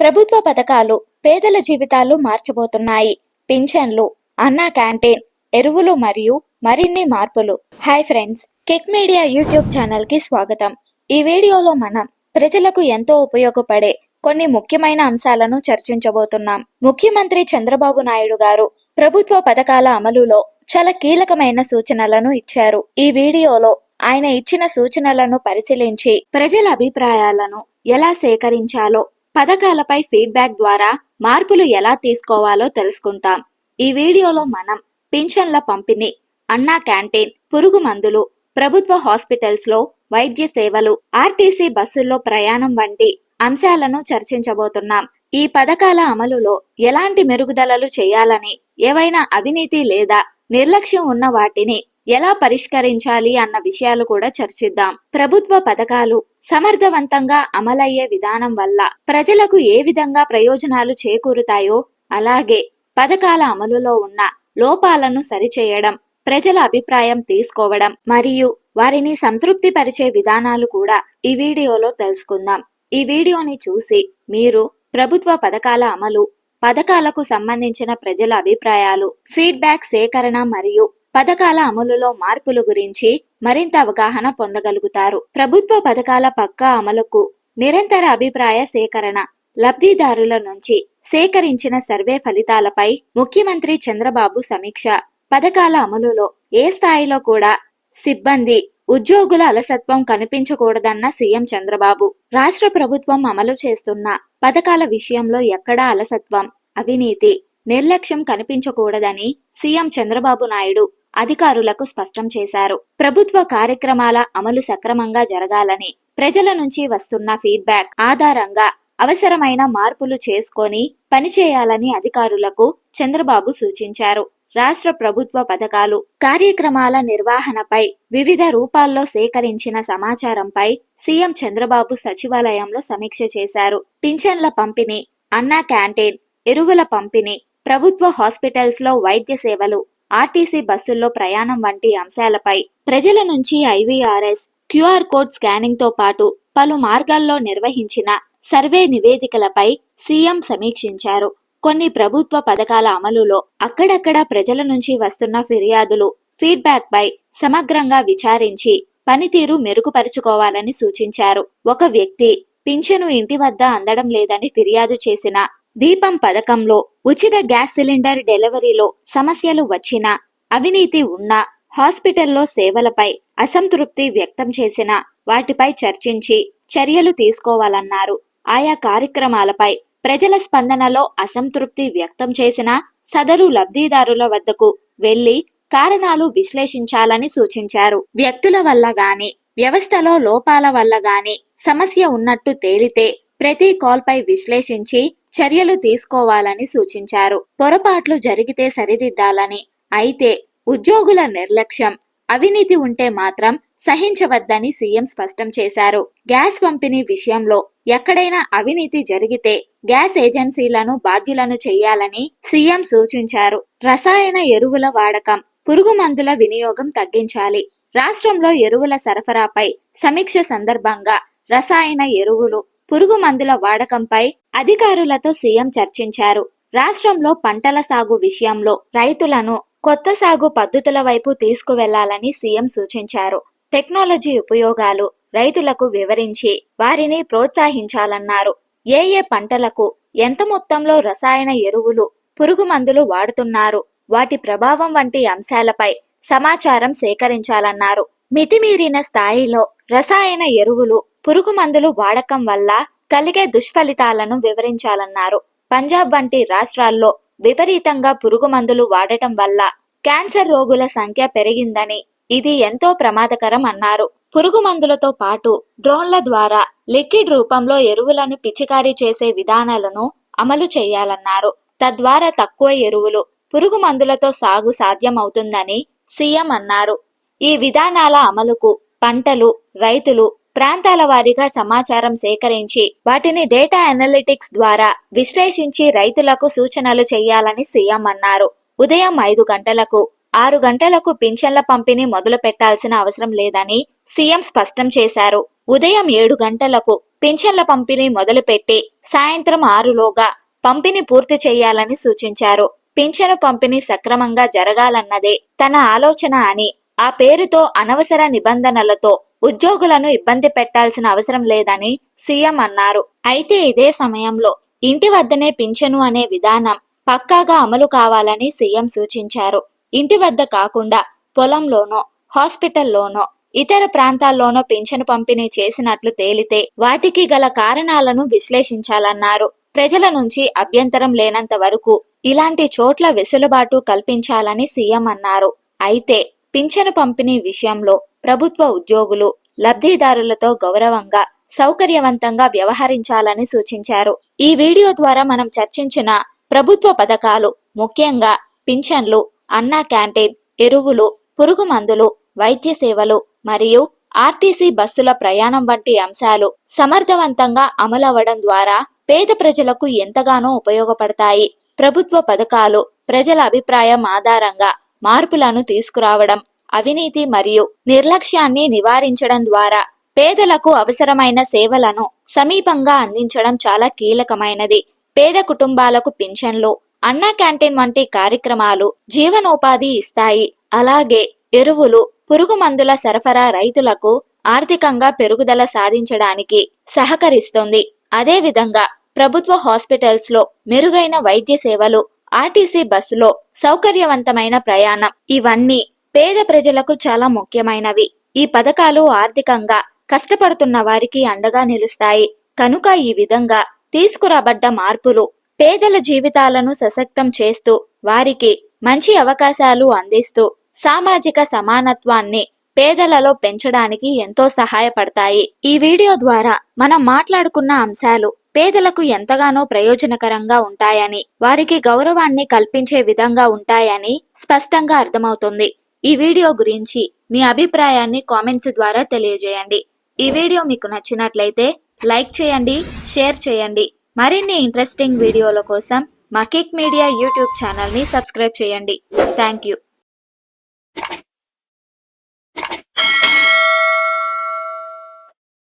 ప్రభుత్వ పథకాలు పేదల జీవితాలు మార్చబోతున్నాయి. పింఛన్లు అన్నా క్యాంటీన్ ఎరువులు మరియు మరిన్ని మార్పులు. Hi friends kick media YouTube ఛానల్కి స్వాగతం. ఈ వీడియోలో మనం ప్రజలకు ఎంతో ఉపయోగపడే కొన్ని ముఖ్యమైన అంశాలను చర్చించబోతున్నాం. ముఖ్యమంత్రి చంద్రబాబు నాయుడు గారు ప్రభుత్వ పథకాల అమలులో చాలా కీలకమైన సూచనలను ఇచ్చారు. ఈ వీడియోలో ఆయన ఇచ్చిన సూచనలను పరిశీలించి ప్రజల అభిప్రాయాలను ఎలా సేకరించాలో పథకాలపై ఫీడ్బ్యాక్ ద్వారా మార్పులు ఎలా తీసుకోవాలో తెలుసుకుంటాం. ఈ వీడియోలో మనం పింఛన్ల పంపిణీ అన్నా క్యాంటీన్ పురుగు మందులు ప్రభుత్వ హాస్పిటల్స్లో వైద్య సేవలు ఆర్టీసీ బస్సుల్లో ప్రయాణం వంటి అంశాలను చర్చించబోతున్నాం. ఈ పథకాల అమలులో ఎలాంటి మెరుగుదలలు చేయాలని ఏవైనా అవినీతి లేదా నిర్లక్ష్యం ఉన్న వాటిని ఎలా పరిష్కరించాలి అన్న విషయాలు కూడా చర్చిద్దాం. ప్రభుత్వ పథకాలు సమర్థవంతంగా అమలయ్యే విధానం వల్ల ప్రజలకు ఏ విధంగా ప్రయోజనాలు చేకూరుతాయో అలాగే పథకాల అమలులో ఉన్న లోపాలను సరిచేయడం ప్రజల అభిప్రాయం తీసుకోవడం మరియు వారిని సంతృప్తి పరిచే విధానాలు కూడా ఈ వీడియోలో తెలుసుకుందాం. ఈ వీడియోని చూసి మీరు ప్రభుత్వ పథకాల అమలు పథకాలకు సంబంధించిన ప్రజల అభిప్రాయాలు ఫీడ్బ్యాక్ సేకరణ మరియు పథకాల అమలులో మార్పుల గురించి మరింత అవగాహన పొందగలుగుతారు. ప్రభుత్వ పథకాల పక్కా అమలుకు నిరంతర అభిప్రాయ సేకరణ లబ్ధిదారుల నుంచి సేకరించిన సర్వే ఫలితాలపై ముఖ్యమంత్రి చంద్రబాబు సమీక్ష. పథకాల అమలులో ఏ స్థాయిలో కూడా సిబ్బంది ఉద్యోగుల అలసత్వం కనిపించకూడదన్న సీఎం చంద్రబాబు. రాష్ట్ర ప్రభుత్వం అమలు చేస్తున్న పథకాల విషయంలో ఎక్కడా అలసత్వం అవినీతి నిర్లక్ష్యం కనిపించకూడదని సీఎం చంద్రబాబు నాయుడు అధికారులకు స్పష్టం చేశారు. ప్రభుత్వ కార్యక్రమాల అమలు సక్రమంగా జరగాలని ప్రజల నుంచి వస్తున్న ఫీడ్బ్యాక్ ఆధారంగా అవసరమైన మార్పులు చేసుకొని పనిచేయాలని అధికారులకు చంద్రబాబు సూచించారు. రాష్ట్ర ప్రభుత్వ పథకాలు కార్యక్రమాల నిర్వహణపై వివిధ రూపాల్లో సేకరించిన సమాచారంపై సీఎం చంద్రబాబు సచివాలయంలో సమీక్ష చేశారు. పింఛన్ల పంపిణీ అన్నా క్యాంటీన్ ఎరువుల పంపిణీ ప్రభుత్వ హాస్పిటల్స్లో వైద్య సేవలు ఆర్టీసీ బస్సుల్లో ప్రయాణం వంటి అంశాలపై ప్రజల నుంచి ఐవీఆర్ఎస్ క్యూఆర్ కోడ్ స్కానింగ్తో పాటు పలు మార్గాల్లో నిర్వహించిన సర్వే నివేదికలపై సీఎం సమీక్షించారు. కొన్ని ప్రభుత్వ పథకాల అమలులో అక్కడక్కడ ప్రజల నుంచి వస్తున్న ఫిర్యాదులు ఫీడ్బ్యాక్ పై సమగ్రంగా విచారించి పనితీరు మెరుగుపరుచుకోవాలని సూచించారు. ఒక వ్యక్తి పింఛను ఇంటి వద్ద అందడం లేదని ఫిర్యాదు చేసిన దీపం పథకంలో ఉచిత గ్యాస్ సిలిండర్ డెలివరీలో సమస్యలు వచ్చినా అవినీతి ఉన్నా హాస్పిటల్లో సేవలపై అసంతృప్తి వ్యక్తం చేసిన వాటిపై చర్చించి చర్యలు తీసుకోవాలన్నారు. ఆయా కార్యక్రమాలపై ప్రజల స్పందనలో అసంతృప్తి వ్యక్తం చేసిన సదరు లబ్ధిదారుల వద్దకు వెళ్ళి కారణాలు విశ్లేషించాలని సూచించారు. వ్యక్తుల వల్ల గాని వ్యవస్థలో లోపాల వల్ల గాని సమస్య ఉన్నట్టు తేలితే ప్రతి కాల్పై విశ్లేషించి చర్యలు తీసుకోవాలని సూచించారు. పొరపాట్లు జరిగితే సరిదిద్దాలని. అయితే ఉద్యోగుల నిర్లక్ష్యం. అవినీతి ఉంటే మాత్రం సహించవద్దని సీఎం స్పష్టం చేశారు. గ్యాస్ పంపిణీ విషయంలో ఎక్కడైనా అవినీతి జరిగితే గ్యాస్ ఏజెన్సీలను బాధ్యులను చేయాలని సీఎం సూచించారు. రసాయన ఎరువుల వాడకం పురుగు మందుల వినియోగం తగ్గించాలి. రాష్ట్రంలో ఎరువుల సరఫరాపై సమీక్ష సందర్భంగా రసాయన ఎరువులు పురుగు మందుల వాడకంపై అధికారులతో సీఎం చర్చించారు. రాష్ట్రంలో పంటల సాగు విషయంలో రైతులను కొత్త సాగు పద్ధతుల వైపు తీసుకువెళ్ళాలని సీఎం సూచించారు. టెక్నాలజీ ఉపయోగాలు రైతులకు వివరించి వారిని ప్రోత్సహించాలన్నారు. ఏ ఏ పంటలకు ఎంత మొత్తంలో రసాయన ఎరువులు పురుగు మందులు వాడుతున్నారు వాటి ప్రభావం వంటి అంశాలపై సమాచారం సేకరించాలన్నారు. మితిమీరిన స్థాయిలో రసాయన ఎరువులు పురుగు మందులు వాడకం వల్ల కలిగే దుష్ఫలితాలను వివరించాలన్నారు. పంజాబ్ వంటి రాష్ట్రాల్లో విపరీతంగా పురుగు మందులు వాడటం వల్ల క్యాన్సర్ రోగుల సంఖ్య పెరిగిందని ఇది ఎంతో ప్రమాదకరం అన్నారు. పురుగు మందులతో పాటు డ్రోన్ల ద్వారా లిక్విడ్ రూపంలో ఎరువులను పిచికారీ చేసే విధానాలను అమలు చేయాలన్నారు. తద్వారా తక్కువ ఎరువులు పురుగు మందులతో సాగు సాధ్యమవుతుందని సీఎం అన్నారు. ఈ విధానాల అమలుకు పంటలు రైతులు ప్రాంతాల వారీగా సమాచారం సేకరించి వాటిని డేటా అనలిటిక్స్ ద్వారా విశ్లేషించి రైతులకు సూచనలు చేయాలని సీఎం అన్నారు. ఉదయం ఐదు గంటలకు ఆరు గంటలకు పింఛన్ల పంపిణీ మొదలు పెట్టాల్సిన అవసరం లేదని సీఎం స్పష్టం చేశారు. ఉదయం ఏడు గంటలకు పింఛన్ల పంపిణీ మొదలుపెట్టి సాయంత్రం ఆరులోగా పంపిణీ పూర్తి చేయాలని సూచించారు. పింఛను పంపిణీ సక్రమంగా జరగాలన్నదే తన ఆలోచన అని ఆ పేరుతో అనవసర నిబంధనలతో ఉద్యోగులను ఇబ్బంది పెట్టాల్సిన అవసరం లేదని సీఎం అన్నారు. అయితే ఇదే సమయంలో ఇంటి వద్దనే పింఛను అనే విధానం పక్కాగా అమలు కావాలని సీఎం సూచించారు. ఇంటి వద్ద కాకుండా పొలంలోనో హాస్పిటల్లోనో ఇతర ప్రాంతాల్లోనో పింఛను పంపిణీ చేసినట్లు తేలితే వాటికి గల కారణాలను విశ్లేషించాలన్నారు. ప్రజల నుంచి అభ్యంతరం లేనంత వరకు ఇలాంటి చోట్ల వెసులుబాటు కల్పించాలని సీఎం అన్నారు. అయితే పింఛను పంపిణీ విషయంలో ప్రభుత్వ ఉద్యోగులు లబ్ధిదారులతో గౌరవంగా సౌకర్యవంతంగా వ్యవహరించాలని సూచించారు. ఈ వీడియో ద్వారా మనం చర్చించిన ప్రభుత్వ పథకాలు ముఖ్యంగా పింఛన్లు అన్నా క్యాంటీన్ ఎరువులు పురుగు మందులు వైద్య సేవలు మరియు ఆర్టీసీ బస్సుల ప్రయాణం వంటి అంశాలు సమర్థవంతంగా అమలవడం ద్వారా పేద ప్రజలకు ఎంతగానో ఉపయోగపడతాయి. ప్రభుత్వ పథకాలు ప్రజల అభిప్రాయం ఆధారంగా మార్పులను తీసుకురావడం అవినీతి మరియు నిర్లక్ష్యాన్ని నివారించడం ద్వారా పేదలకు అవసరమైన సేవలను సమీపంగా అందించడం చాలా కీలకమైనది. పేద కుటుంబాలకు పింఛన్లు అన్నా క్యాంటీన్ వంటి కార్యక్రమాలు జీవనోపాధి ఇస్తాయి. అలాగే ఎరువులు పురుగు మందుల సరఫరా రైతులకు ఆర్థికంగా పెరుగుదల సాధించడానికి సహకరిస్తుంది. అదేవిధంగా ప్రభుత్వ హాస్పిటల్స్లో మెరుగైన వైద్య సేవలు ఆర్టీసీ బస్సులో సౌకర్యవంతమైన ప్రయాణం. ఇవన్నీ పేద ప్రజలకు చాలా ముఖ్యమైనవి. ఈ పథకాలు ఆర్థికంగా కష్టపడుతున్న వారికి అండగా నిలుస్తాయి. కనుక ఈ విధంగా తీసుకురాబడ్డ మార్పులు పేదల జీవితాలను సశక్తం చేస్తూ వారికి మంచి అవకాశాలు అందిస్తూ సామాజిక సమానత్వాన్ని పేదలలో పెంచడానికి ఎంతో సహాయపడతాయి. ఈ వీడియో ద్వారా మనం మాట్లాడుకున్న అంశాలు పేదలకు ఎంతగానో ప్రయోజనకరంగా ఉంటాయని వారికి గౌరవాన్ని కల్పించే విధంగా ఉంటాయని స్పష్టంగా అర్థమవుతుంది. ఈ వీడియో గురించి మీ అభిప్రాయాన్ని కామెంట్స్ ద్వారా తెలియజేయండి. ఈ వీడియో మీకు నచ్చినట్లయితే లైక్ చేయండి షేర్ చేయండి. మరిన్ని ఇంట్రెస్టింగ్ వీడియోల కోసం మా కిక్ మీడియా యూట్యూబ్ ఛానల్ని సబ్స్క్రైబ్ చేయండి. Thank you.